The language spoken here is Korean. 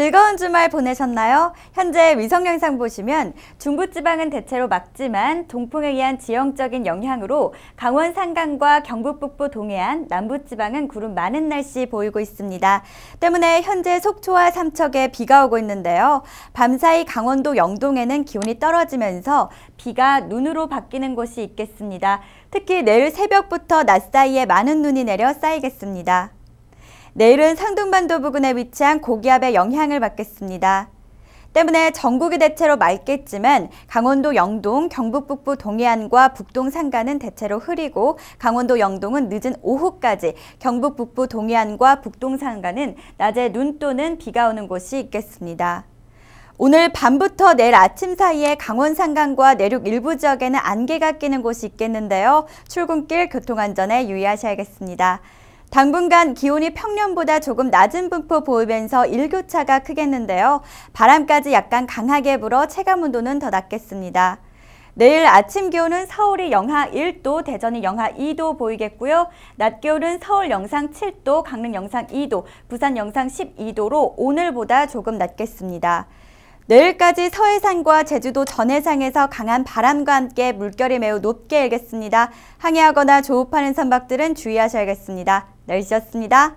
즐거운 주말 보내셨나요? 현재 위성 영상 보시면 중부 지방은 대체로 맑지만 동풍에 의한 지형적인 영향으로 강원 산간과 경북 북부 동해안, 남부 지방은 구름 많은 날씨 보이고 있습니다. 때문에 현재 속초와 삼척에 비가 오고 있는데요. 밤사이 강원도 영동에는 기온이 떨어지면서 비가 눈으로 바뀌는 곳이 있겠습니다. 특히 내일 새벽부터 낮 사이에 많은 눈이 내려 쌓이겠습니다. 내일은 상둥반도 부근에 위치한 고기압의 영향을 받겠습니다. 때문에 전국이 대체로 맑겠지만 강원도 영동, 경북 북부 동해안과 북동 산간은 대체로 흐리고 강원도 영동은 늦은 오후까지, 경북 북부 동해안과 북동 산간은 낮에 눈 또는 비가 오는 곳이 있겠습니다. 오늘 밤부터 내일 아침 사이에 강원 산간과 내륙 일부 지역에는 안개가 끼는 곳이 있겠는데요. 출근길 교통안전에 유의하셔야겠습니다. 당분간 기온이 평년보다 조금 낮은 분포 보이면서 일교차가 크겠는데요. 바람까지 약간 강하게 불어 체감 온도는 더 낮겠습니다. 내일 아침 기온은 서울이 영하 1도, 대전이 영하 2도 보이겠고요. 낮 기온은 서울 영상 7도, 강릉 영상 2도, 부산 영상 12도로 오늘보다 조금 낮겠습니다. 내일까지 서해상과 제주도 전해상에서 강한 바람과 함께 물결이 매우 높게 일겠습니다. 항해하거나 조업하는 선박들은 주의하셔야겠습니다. 날씨였습니다.